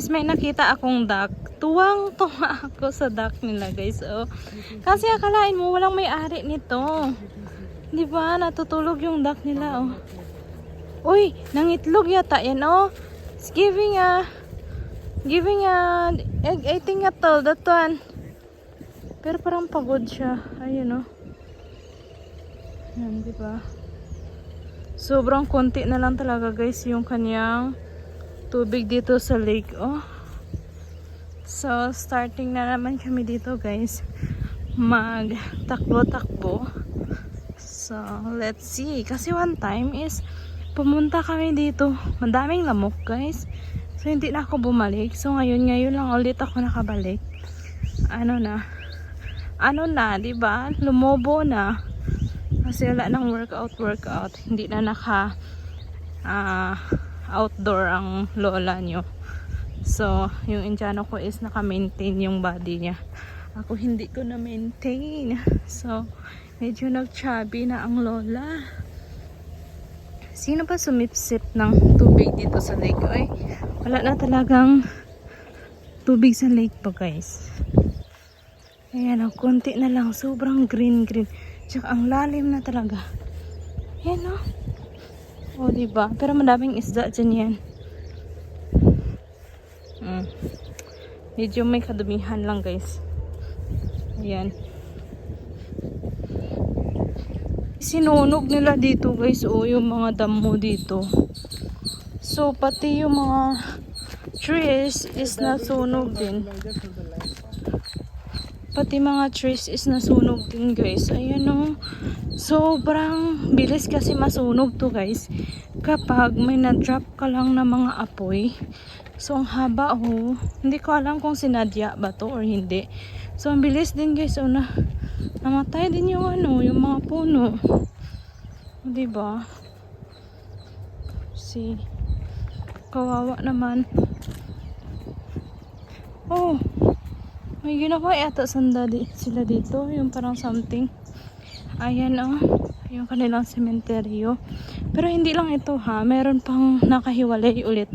guys, may nakita akong duck. Tuwang tuwa ako sa duck nila guys. Oh. Kasi akalain mo walang may-ari nito. 'Di ba? Natutulog yung duck nila oh. Uy, nangitlog yata yan oh. It's giving a giving a egg. Think ito, that one. Pero parang pagod siya. Ayun oh. Yan, 'di ba? Sobrang konti na lang talaga guys yung kanyang tubig dito sa lake. Oh. So, starting na naman kami dito guys. Mag takbo-takbo. So, let's see. Kasi one time is pumunta kami dito. Madaming lamok guys. So, hindi na ako bumalik. So, ngayon, ngayon lang ulit ako nakabalik. Ano na? Ano na, ba? Lumobo na. Kasi wala nang workout, workout. Hindi na naka ah, outdoor ang lola nyo. So, yung Indiano ko is naka-maintain yung body niya. Ako hindi ko na-maintain. So, medyo nag-chubby na ang lola. Sino ba sumipsip ng tubig dito sa lake? Ay, wala na talagang tubig sa lake pa guys. Ayan, ang konti na lang. Sobrang green green. Tsaka ang lalim na talaga. Ayan o. O, diba? Pero madaming isda dyan yan. Mm. Medyo may kadumihan lang guys. Ayan. Sinunog nila dito guys. O, yung mga damo dito. So, pati yung mga trees is nasunog din. Pati mga trees is nasunog din guys. Ayan o. Sobrang bilis kasi masunog to guys. Kapag may na-drop ka lang na mga apoy. So ang haba oh. Hindi ko alam kung sinadya ba to or hindi. So ang bilis din guys. Oh, na, namatay din yung ano, yung mga puno. Diba? Si kawawa naman. Oh, may ginawa yata sanda di, sila dito. Yung parang something. Ayan oh. Yung kanilang sementeryo. Pero hindi lang ito ha. Meron pang nakahiwalay ulit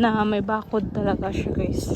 na may bakod talaga siya guys.